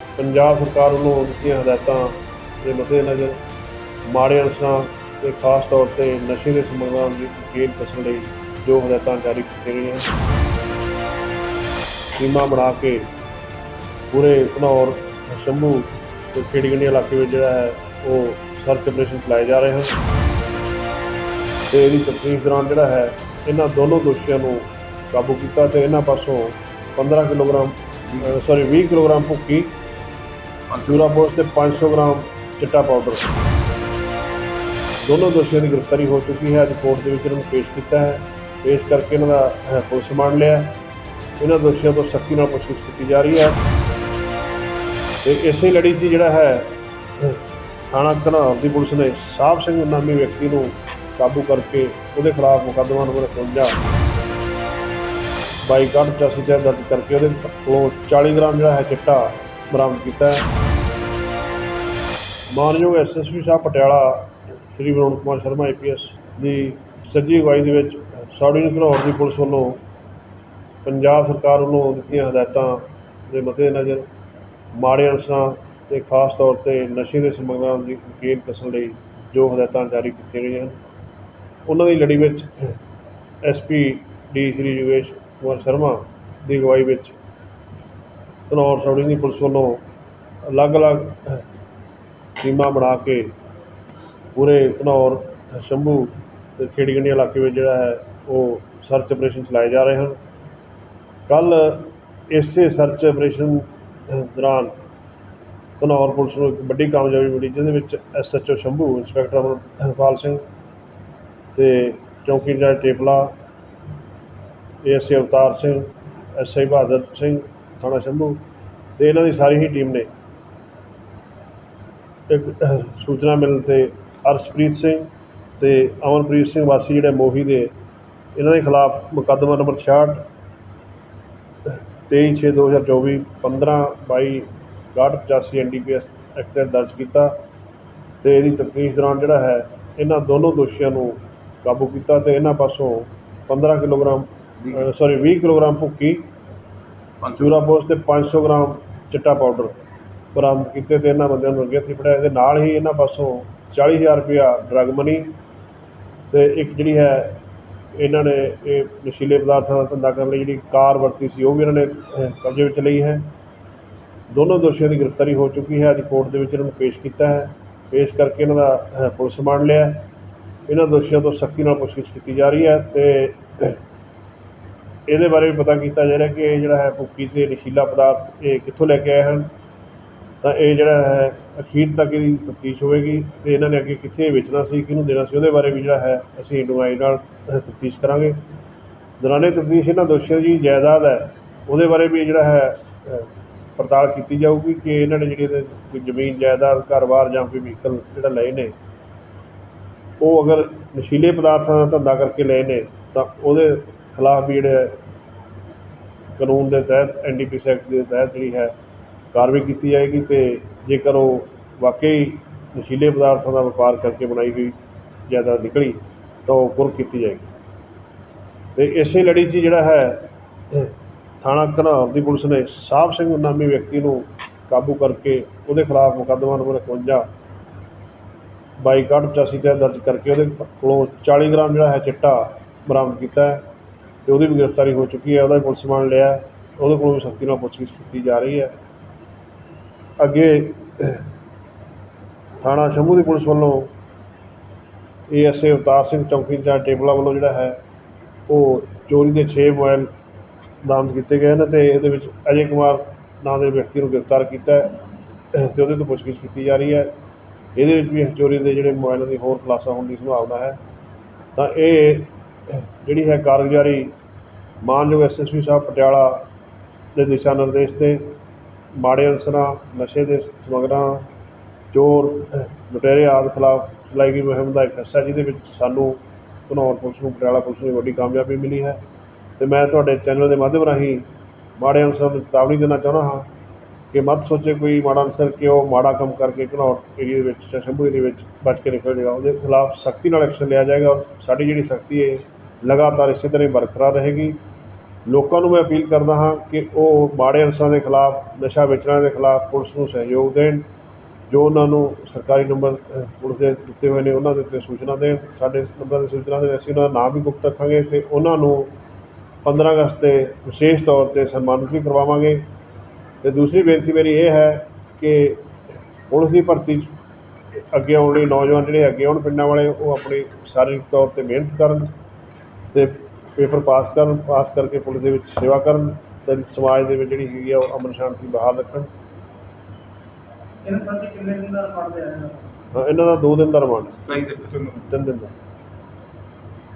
ਪੰਜਾਬ ਸਰਕਾਰ ਵੱਲੋਂ ਦਿੱਤੀਆਂ ਹਦਾਇਤਾਂ ਦੇ ਮੱਦੇਨਜ਼ਰ ਮਾੜੇ ਅਨਸਰਾਂ ਤੇ ਖਾਸ ਤੌਰ ਤੇ ਨਸ਼ੇ ਦੇ ਸਮਗਲਰਾਂ ਦੀ ਜੇਲ੍ਹ ਕੱਸਣ ਲਈ ਜੋ ਹਦਾਇਤਾਂ ਜਾਰੀ ਕੀਤੀਆਂ ਗਈਆਂ ਸੀਮਾ ਬਣਾ ਕੇ ਪੂਰੇ ਘਨੌਰ, ਸ਼ੰਭੂ ਤੇ ਖੇੜੀਗੰਡੀ ਇਲਾਕੇ ਵਿੱਚ ਜਿਹੜਾ ਹੈ ਉਹ ਸਰਚ ਆਪਰੇਸ਼ਨ ਚਲਾਏ ਜਾ ਰਹੇ ਹਨ। ਤੇ ਇਹਦੀ ਤਫਤੀਸ਼ ਦੌਰਾਨ ਜਿਹੜਾ ਹੈ ਇਹਨਾਂ ਦੋਨੋਂ ਦੋਸ਼ੀਆਂ ਨੂੰ ਕਾਬੂ ਕੀਤਾ ਤੇ ਇਹਨਾਂ ਪਾਸੋਂ 15 ਕਿਲੋਗ੍ਰਾਮ ਸੌਰੀ 20 ਕਿਲੋਗ੍ਰਾਮ ਭੁੱਕੀ ਚੂਰਾ ਪੋਸਟ ਤੇ 500 ਗ੍ਰਾਮ ਚਿੱਟਾ ਪਾਊਡਰ ਦੋਨੋਂ ਦੋਸ਼ੀਆਂ ਦੀ ਗ੍ਰਿਫਤਾਰੀ ਹੋ ਚੁੱਕੀ ਹੈ। ਅੱਜ ਕੋਰਟ ਦੇ ਵਿੱਚ ਇਹਨਾਂ ਨੂੰ ਪੇਸ਼ ਕੀਤਾ ਹੈ। ਪੇਸ਼ ਕਰਕੇ ਇਹਨਾਂ ਦਾ ਪੁਲਿਸ ਰਿਮਾਂਡ ਲਿਆ ਇਹਨਾਂ ਦੋਸ਼ੀਆਂ ਤੋਂ ਸਖਤੀ ਨਾਲ ਪੁੱਛਗਿੱਛ ਕੀਤੀ ਜਾ ਰਹੀ ਹੈ। ਤੇ ਇਸੇ ਲੜੀ 'ਚ ਜਿਹੜਾ ਹੈ ਥਾਣਾ ਘਨੌਰ ਦੀ ਪੁਲਿਸ ਨੇ ਸਾਹਿਬ ਸਿੰਘ ਨਾਮੀ ਵਿਅਕਤੀ ਨੂੰ ਕਾਬੂ ਕਰਕੇ ਉਹਦੇ ਖਿਲਾਫ ਮੁਕੱਦਮਾ ਨੰਬਰ 51 ਬਾਈਕਾਟ ਚਾਸੀ 85 ਤੇ ਦਰਜ ਕਰਕੇ ਉਹਦੇ ਕੋਲੋਂ 40 ਗ੍ਰਾਮ ਜਿਹੜਾ ਹੈ ਚਿੱਟਾ ਬਰਾਮਦ ਕੀਤਾ ਹੈ। ਮਾਨਯੋਗ ਐਸਐਸਪੀ ਸਾਹਿਬ ਪਟਿਆਲਾ, ਸ਼੍ਰੀ ਵਿਨੋਦ ਕੁਮਾਰ ਸ਼ਰਮਾ ਆਈਪੀਐਸ ਦੀ ਸੱਜੀ ਅਗਵਾਈ ਦੇ ਵਿੱਚ ਸਾਡੀ ਘਨੌਰ ਦੀ ਪੁਲਿਸ ਵੱਲੋਂ ਪੰਜਾਬ ਸਰਕਾਰ ਵੱਲੋਂ ਦਿੱਤੀਆਂ ਹਦਾਇਤਾਂ ਦੇ ਮੱਦੇਨਜ਼ਰ ਮਾੜੇ ਅਨਸਰਾਂ ਤੇ ਖਾਸ ਤੌਰ ਤੇ ਨਸ਼ੇ ਦੇ ਸਮਗਲਰਾਂ ਦੀ ਜੇਲ੍ਹ ਕੱਸਣ ਲਈ ਜੋ ਹਦਾਇਤਾਂ ਜਾਰੀ ਕੀਤੀਆਂ ਗਈਆਂ ਹਨ। ਉਹਨਾਂ ਦੀ ਲੜੀ ਵਿੱਚ ਐਸਪੀ ਡੀ ਸ਼੍ਰੀ ਯੋਗੇਸ਼ ਕੁਮਾਰ ਸ਼ਰਮਾ ਦੀ ਅਗਵਾਈ ਵਿੱਚ ਘਨੌਰ ਸੌੜੀ ਦੀ ਪੁਲਿਸ ਵੱਲੋਂ ਅਲੱਗ-ਅਲੱਗ ਟੀਮਾਂ ਬਣਾ ਕੇ ਪੂਰੇ ਘਨੌਰ ਸ਼ੰਭੂ ਤੇ ਖੇੜੀਗੰਡੀ ਇਲਾਕੇ ਵਿੱਚ ਜਿਹੜਾ ਹੈ, ਉਹ ਸਰਚ ਆਪਰੇਸ਼ਨ ਚਲਾਏ ਜਾ ਰਹੇ ਹਨ। ਕੱਲ ਇਸੇ ਸਰਚ ਆਪਰੇਸ਼ਨ ਦੌਰਾਨ ਘਨੌਰ ਪੁਲਿਸ ਨੂੰ ਇੱਕ ਵੱਡੀ ਕਾਮਯਾਬੀ ਮਿਲੀ, ਜਿਹਦੇ ਵਿੱਚ ਐਸਐਚਓ ਸ਼ੰਭੂ, ਇੰਸਪੈਕਟਰ ਅਮਰਪਾਲ ਸਿੰਘ ਤੇ ਚੌਕੀ incharge Tepla ASA Avtar Singh SI Bahadar Singh ਥਾਣਾ ਸ਼ੰਭੂ ਤੇ ਇਹਨਾਂ ਦੀ ਸਾਰੀ ਹੀ ਟੀਮ ਨੇ। ਇੱਕ ਸੂਚਨਾ ਮਿਲਣ ਤੇ ਅਰਸ਼ਪ੍ਰੀਤ ਸਿੰਘ ਤੇ ਅਮਨਪ੍ਰੀਤ ਸਿੰਘ ਵਾਸੀ ਜਿਹੜੇ ਮੋਹੀ ਦੇ ਇਹਨਾਂ ਦੇ ਖਿਲਾਫ ਮੁਕੱਦਮਾ ਨੰਬਰ 66 23/6/2024 15/22 6185 ਐਨਡੀਪੀਐਸ ਐਕਟ ਤਹਿਤ ਦਰਜ ਕੀਤਾ ਤੇ ਇਹਦੀ ਤਫਤੀਸ਼ ਦੌਰਾਨ ਜਿਹੜਾ ਹੈ ਇਹਨਾਂ ਦੋਨੋਂ ਦੋਸ਼ੀਆਂ ਨੂੰ ਕਾਬੂ ਕੀਤਾ ਤੇ ਇਹਨਾਂ ਪਾਸੋਂ 15 ਕਿਲੋਗ੍ਰਾਮ ਸੌਰੀ 20 ਕਿਲੋਗ੍ਰਾਮ ਭੁੱਕੀ ਚੂਰਾ ਪੋਸਟ ਤੇ 500 ਗ੍ਰਾਮ ਚਿੱਟਾ ਪਾਊਡਰ ਬਰਾਮਦ ਕੀਤੇ ਤੇ ਇਹਨਾਂ ਬੰਦਿਆਂ ਨੂੰ ਅੱਗੇ ਹੱਥੀਂ ਫੜਿਆ ਇਹਦੇ ਨਾਲ ਹੀ ਇਹਨਾਂ ਪਾਸੋਂ 40000 ਰੁਪਇਆ ਡਰਗ ਮਨੀ ਤੇ ਇੱਕ ਜਿਹੜੀ ਹੈ ਇਹਨਾਂ ਨੇ ਇਹ ਨਸ਼ੀਲੇ ਪਦਾਰਥਾਂ ਦਾ ਧੰਦਾ ਕਰਨ ਲਈ ਜਿਹੜੀ ਕਾਰ ਵਰਤੀ ਸੀ ਉਹ ਵੀ ਇਹਨਾਂ ਨੇ ਅਹ, ਕਬਜ਼ੇ ਵਿੱਚ ਲਈ ਹੈ। ਦੋਨੋਂ ਦੋਸ਼ੀਆਂ ਦੀ ਗ੍ਰਿਫਤਾਰੀ ਹੋ ਚੁੱਕੀ ਹੈ। ਅੱਜ ਕੋਰਟ ਦੇ ਵਿੱਚ ਇਹਨਾਂ ਨੂੰ ਪੇਸ਼ ਕੀਤਾ ਹੈ। ਪੇਸ਼ ਕਰਕੇ ਇਹਨਾਂ ਦਾ ਪੁਲਿਸ ਰਿਮਾਂਡ ਲਿਆ ਇਹਨਾਂ ਦੋਸ਼ੀਆਂ ਤੋਂ ਸਖਤੀ ਨਾਲ ਪੁੱਛਗਿੱਛ ਕੀਤੀ ਜਾ ਰਹੀ ਹੈ ਤੇ ਇਹਦੇ ਬਾਰੇ ਵੀ ਪਤਾ ਕੀਤਾ ਜਾ ਰਿਹਾ ਕਿ ਇਹ ਜਿਹੜਾ ਹੈ ਭੁੱਕੀ ਤੇ ਨਸ਼ੀਲਾ ਪਦਾਰਥ ਇਹ ਕਿੱਥੋਂ ਲੈ ਕੇ ਆਏ ਹਨ। ਤਾਂ ਇਹ ਜਿਹੜਾ ਹੈ ਅਖੀਰ ਤੱਕ ਇਹਦੀ ਤਫਤੀਸ਼ ਹੋਵੇਗੀ ਅਤੇ ਇਹਨਾਂ ਨੇ ਅੱਗੇ ਕਿੱਥੇ ਵੇਚਣਾ ਸੀ, ਕਿਹਨੂੰ ਦੇਣਾ ਸੀ, ਉਹਦੇ ਬਾਰੇ ਵੀ ਜਿਹੜਾ ਹੈ ਅਸੀਂ ਡੂੰਘਾਈ ਨਾਲ ਤਫਤੀਸ਼ ਕਰਾਂਗੇ। ਦੌਰਾਨੇ ਤਫਤੀਸ਼ ਇਹਨਾਂ ਦੋਸ਼ੀਆਂ ਦੀ ਜਾਇਦਾਦ ਹੈ, ਉਹਦੇ ਬਾਰੇ ਵੀ ਜਿਹੜਾ ਹੈ ਪੜਤਾਲ ਕੀਤੀ ਜਾਊਗੀ ਕਿ ਇਹਨਾਂ ਨੇ ਜਿਹੜੀ ਇਹਦੇ ਕੋਈ ਜ਼ਮੀਨ, ਜਾਇਦਾਦ, ਘਰ-ਬਾਰ ਜਾਂ ਕੋਈ ਵਹੀਕਲ ਜਿਹੜਾ ਲਏ ਨੇ, ਉਹ ਅਗਰ ਨਸ਼ੀਲੇ ਪਦਾਰਥਾਂ ਦਾ ਧੰਦਾ ਕਰਕੇ ਲਏ ਨੇ, ਤਾਂ ਉਹਦੇ ਖਿਲਾਫ ਵੀ ਜਿਹੜੇ ਕਾਨੂੰਨ ਦੇ ਤਹਿਤ ਐਨਡੀਪੀਐਸ ਐਕਟ ਦੇ ਤਹਿਤ ਜਿਹੜੀ ਹੈ ਕਾਰਵਾਈ ਕੀਤੀ ਜਾਏਗੀ ਤੇ ਜੇਕਰ ਉਹ ਵਾਕਈ ਨਸ਼ੀਲੇ ਪਦਾਰਥਾਂ ਦਾ ਵਪਾਰ ਕਰਕੇ ਬਣਾਈ ਗਈ ਜ਼ਿਆਦਾ ਨਿਕਲੀ ਤਾਂ ਉਹ ਪੁਰ ਕੀਤੀ ਜਾਏਗੀ। ਤੇ ਇਸੇ ਲੜੀ 'ਚ ਜਿਹੜਾ ਹੈ, ਥਾਣਾ ਘਨੌਰ ਦੀ ਪੁਲਿਸ ਨੇ ਸਾਹਿਬ ਸਿੰਘ ਨਾਮੀ ਵਿਅਕਤੀ ਨੂੰ ਕਾਬੂ ਕਰਕੇ ਉਹਦੇ ਖਿਲਾਫ ਮੁਕੱਦਮਾ ਨੰਬਰ 51 ਬਾਈ ਕਾਰਡ 85 ਤੇ ਦਰਜ ਕਰਕੇ ਉਹਦੇ ਕੋਲੋਂ 40 ਗ੍ਰਾਮ ਜਿਹੜਾ ਹੈ ਚਿੱਟਾ ਬਰਾਮਦ ਕੀਤਾ ਹੈ। ਤੇ ਉਹਦੀ ਵੀ ਗ੍ਰਿਫਤਾਰੀ ਹੋ ਚੁੱਕੀ ਹੈ, ਉਹਦਾ ਵੀ ਪੁਲਿਸ ਰਿਮਾਂਡ ਲਿਆ ਹੈ। ਉਹਦੇ ਕੋਲੋਂ ਵੀ ਸਖਤੀ ਨਾਲ ਪੁੱਛਗਿੱਛ ਕੀਤੀ ਜਾ ਰਹੀ ਹੈ ਅੱਗੇ ਥਾਣਾ ਸ਼ੰਭੂ ਦੀ ਪੁਲਿਸ ਵੱਲੋਂ ਏਐਸਏ ਅਵਤਾਰ ਸਿੰਘ ਚੌਕੀ ਇੰਚਾਰਜ ਟੇਬਲਾ ਵੱਲੋਂ ਜਿਹੜਾ ਹੈ, ਉਹ ਚੋਰੀ ਦੇ 6 ਮੋਬਾਈਲ ਬਰਾਮਦ ਕੀਤੇ ਗਏ ਨੇ ਤੇ ਇਹਦੇ ਵਿੱਚ ਅਜੇ ਕੁਮਾਰ ਨਾਂ ਦੇ ਵਿਅਕਤੀ ਨੂੰ ਗ੍ਰਿਫਤਾਰ ਕੀਤਾ ਹੈ ਤੇ ਉਹਦੇ ਤੋਂ ਪੁੱਛਗਿੱਛ ਕੀਤੀ ਜਾ ਰਹੀ ਹੈ ਇਹਦੇ ਵਿੱਚ ਵੀ ਚੋਰੀ ਦੇ ਜਿਹੜੇ ਮੋਬਾਈਲਾਂ ਦੀ ਹੋਰ ਖੁਲਾਸਾ ਹੋਣ ਦੀ ਸੰਭਾਵਨਾ ਹੈ ਤਾਂ ਇਹ ਜਿਹੜੀ ਹੈ ਕਾਰਗੁਜ਼ਾਰੀ ਮਾਨਯੋਗ ਐਸਐਸਪੀ ਸਾਹਿਬ ਪਟਿਆਲਾ ਦੇ ਦਿਸ਼ਾ ਨਿਰਦੇਸ਼ ਤੇ ਮਾੜੇ ਅਨਸਰਾਂ, ਨਸ਼ੇ ਦੇ ਸਮਗਰਾਂ, ਚੋਰ, ਲੁਟੇਰੇ ਆਦਿ ਖਿਲਾਫ ਚਲਾਈ ਗਈ ਮੁਹਿੰਮ ਦਾ ਇੱਕ ਹਿੱਸਾ ਜਿਹਦੇ ਵਿੱਚ ਸਾਨੂੰ ਘਨੌਰ ਪੁਲਿਸ ਨੂੰ, ਪਟਿਆਲਾ ਪੁਲਿਸ ਨੂੰ ਵੱਡੀ ਕਾਮਯਾਬੀ ਮਿਲੀ ਹੈ। ਤੇ ਮੈਂ ਤੁਹਾਡੇ ਚੈਨਲ ਦੇ ਮਾਧਿਅਮ ਰਾਹੀਂ ਮਾੜੇ ਅਨਸਰਾਂ ਨੂੰ ਚੇਤਾਵਨੀ ਦੇਣਾ ਚਾਹੁੰਦਾ ਹਾਂ ਕਿ ਮਤ ਸੋਚੇ ਕੋਈ ਮਾੜਾ ਅਨਸਰ ਕਿ ਉਹ ਮਾੜਾ ਕੰਮ ਕਰਕੇ ਘਨੌਰ ਏਰੀਏ ਦੇ ਵਿੱਚ ਜਾਂ ਸ਼ੰਭੂ ਏਰੀਏ ਵਿੱਚ ਬਚ ਕੇ ਨਿਕਲ ਜਾਏਗਾ। ਉਹਦੇ ਖਿਲਾਫ ਸਖਤੀ ਨਾਲ ਐਕਸ਼ਨ ਲਿਆ ਜਾਏਗਾ ਔਰ ਸਾਡੀ ਜਿਹੜੀ ਸਖਤੀ ਹੈ ਲਗਾਤਾਰ ਇਸੇ ਤਰ੍ਹਾਂ ਹੀ ਬਰਕਰਾਰ ਰਹੇਗੀ। ਲੋਕਾਂ ਨੂੰ ਮੈਂ ਅਪੀਲ ਕਰਦਾ ਹਾਂ ਕਿ ਉਹ ਮਾੜੇ ਅਨਸਰਾਂ ਦੇ ਖਿਲਾਫ, ਨਸ਼ਾ ਵੇਚਣ ਦੇ ਖਿਲਾਫ ਪੁਲਿਸ ਨੂੰ ਸਹਿਯੋਗ ਦੇਣ, ਜੋ ਉਹਨਾਂ ਨੂੰ ਸਰਕਾਰੀ ਨੰਬਰ ਪੁਲਿਸ ਦੇ ਦਿੱਤੇ ਹੋਏ ਨੇ ਉਹਨਾਂ ਦੇ ਉੱਤੇ ਸੂਚਨਾ ਦੇਣ। ਸਾਡੇ ਨੰਬਰਾਂ 'ਤੇ ਸੂਚਨਾ ਦੇਣ ਅਸੀਂ ਉਹਨਾਂ ਦਾ ਨਾਮ ਵੀ ਗੁਪਤ ਰੱਖਾਂਗੇ ਤੇ ਉਹਨਾਂ ਨੂੰ 15 ਅਗਸਤ ਤੇ ਵਿਸ਼ੇਸ਼ ਤੌਰ ਤੇ ਸਨਮਾਨਿਤ ਵੀ ਕਰਵਾਵਾਂਗੇ। ਤੇ ਦੂਸਰੀ ਬੇਨਤੀ ਮੇਰੀ ਇਹ ਹੈ ਕਿ ਪੁਲਿਸ ਦੀ ਭਰਤੀ 'ਚ ਅੱਗੇ ਆਉਣ ਲਈ ਨੌਜਵਾਨ ਜਿਹੜੇ ਅੱਗੇ ਆਉਣ ਪਿੰਡਾਂ ਵਾਲੇ, ਉਹ ਆਪਣੀ ਸਰੀਰਕ ਤੌਰ ਤੇ ਮਿਹਨਤ ਕਰਨ ਤੇ ਪੇਪਰ ਪਾਸ ਕਰਨ ਪਾਸ ਕਰਕੇ ਪੁਲਿਸ ਦੇ ਵਿੱਚ ਸੇਵਾ ਕਰਨ ਤੇ ਸਮਾਜ ਦੇ ਵਿੱਚ ਜਿਹੜੀ ਹੈਗੀ ਆ ਉਹ ਅਮਨ ਸ਼ਾਂਤੀ ਬਹਾਲ ਰੱਖਣ। ਇਹਨਾਂ ਸੰਬੰਧੀ ਕਿੰਨੇ ਦਿਨ ਦਾ ਰਿਮਾਂਡ ਲਿਆ ਜਾਏਗਾ ਹਾਂ, ਇਹਨਾਂ ਦਾ 2 ਦਿਨ ਦਾ ਰਿਮਾਂਡ। ਕਈ ਦੇ। ਤਿੰਨ ਦਿਨ ਦਾ।